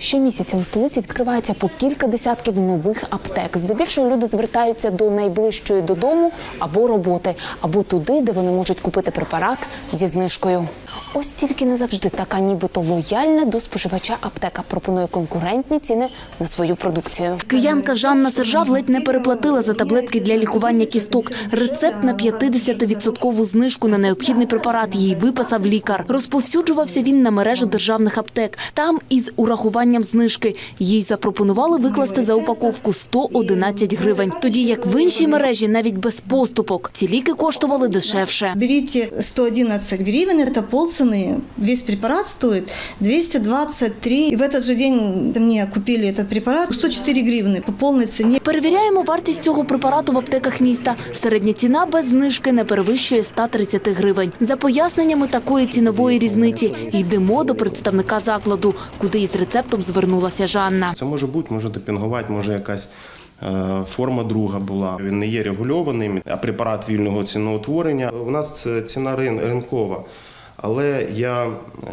Щомісяця у столиці відкривається по кілька десятків нових аптек. Здебільшого люди звертаються до найближчої додому або роботи, або туди, де вони можуть купити препарат зі знижкою. Ось тільки не завжди така, нібито лояльна до споживача аптека пропонує конкурентні ціни на свою продукцію. Киянка Жанна Сержав ледь не переплатила за таблетки для лікування кісток. Рецепт на 50-відсоткову знижку на необхідний препарат їй виписав лікар. Розповсюджувався він на мережу державних аптек. Там із урахуванням знижки їй запропонували викласти за упаковку 111 гривень. Тоді як в іншій мережі навіть без поступок ці ліки коштували дешевше. Берите 111 гривен, это полцены. Весь препарат стоит 223. И в этот же день мне купили этот препарат 104 гривны по полной цене. Перевіряємо вартість цього препарату в аптеках міста. Середня ціна без знижки не перевищує 130 гривень. За поясненнями такої цінової різниці йдемо до представника закладу, куди із рецептом звернулася Жанна. Це може бути, може допінгувати, може якась е, форма друга була. Він не є регульованим, а препарат вільного ціноутворення. У нас це ціна рин- ринкова. Але я е,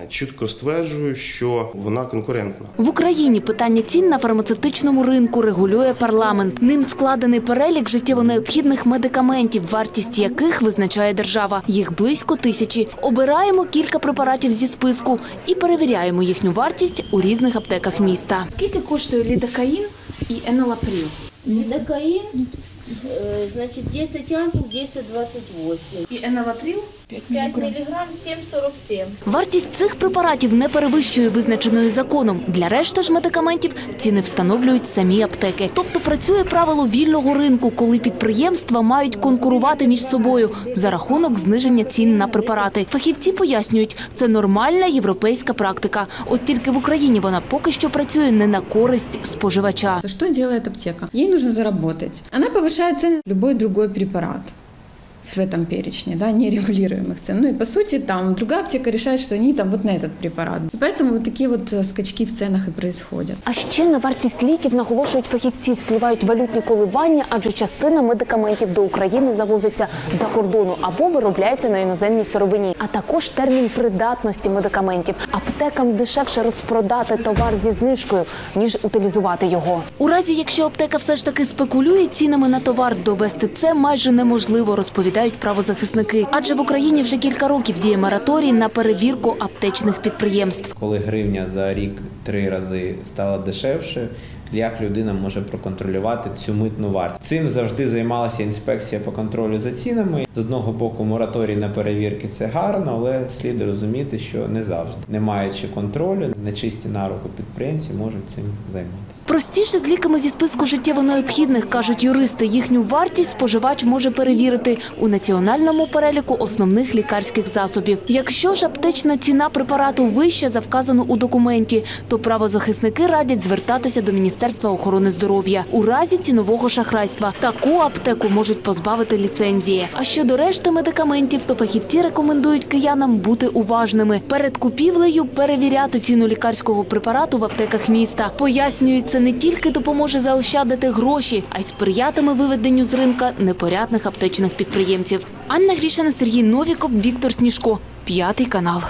чітко стверджую, що вона конкурентна. В Україні питання цін на фармацевтичному ринку регулює парламент. Ним складений перелік життєво необхідних медикаментів, вартість яких визначає держава. Їх близько тисячі. Обираємо кілька препаратів зі списку і перевіряємо їхню вартість у різних аптеках міста. Скільки коштує лідокаїн і енолаприл? Лидокаин, э, значит, 10 ампул, 10,28. І енолаприл? 5 миллиграмм, 7,47. Вартість цих препаратів не перевищує визначеної законом. Для решти ж медикаментів ціни встановлюють самі аптеки. Тобто працює правило вільного ринку, коли підприємства мають конкурувати між собою за рахунок зниження цін на препарати. Фахівці пояснюють, це нормальна європейська практика. От тільки в Україні вона поки що працює не на користь споживача. Что делает аптека? Ей нужно заработать. Она цены любой другой препарат в этом перечне, да, нерегулируемых цен. Ну и по сути там другая аптека решает, что они там вот на этот препарат. И поэтому вот такие вот э, скачки в ценах и происходят. А ще на вартість ліків наголошують фахівці, впливають валютні коливання, адже частина медикаментів до України завозиться за кордону або виробляється на іноземній сировині, а також термін придатності медикаментів. Аптекам дешевше розпродати товар зі знижкою ніж утилізувати його. У разі, якщо аптека все ж таки спекулює цінами на товар, довести це майже неможливо, розповідають правозахисники. Адже в Україні вже кілька років діє мораторій на перевірку аптечних підприємств. Коли гривня за рік три рази стала дешевше, як людина може проконтролювати цю митну вартість? Цим завжди займалася інспекція по контролю за цінами. З одного боку, мораторій на перевірки це гарно, але слід розуміти, що не завжди, не маючи контролю, нечисті на руку підприємці можуть цим займатися. Простіше з ліками зі списку життєво необхідних, кажуть юристи. Їхню вартість споживач може перевірити у національному переліку основних лікарських засобів. Якщо ж аптечна ціна препарату вища за вказану у документі, то правозахисники радять звертатися до Міністерства охорони здоров'я у разі цінового шахрайства. Таку аптеку можуть позбавити ліцензії. А щодо решти медикаментів, то фахівці рекомендують киянам бути уважними. Перед купівлею перевіряти ціну лікарського препарату в аптеках міста. Пояснюють, це не тільки допоможе заощадити гроші, а й сприятиме виведенню з ринка непорядних аптечних підприємців. Анна Грішина, Сергій Новіков, Віктор Сніжко, п'ятий канал.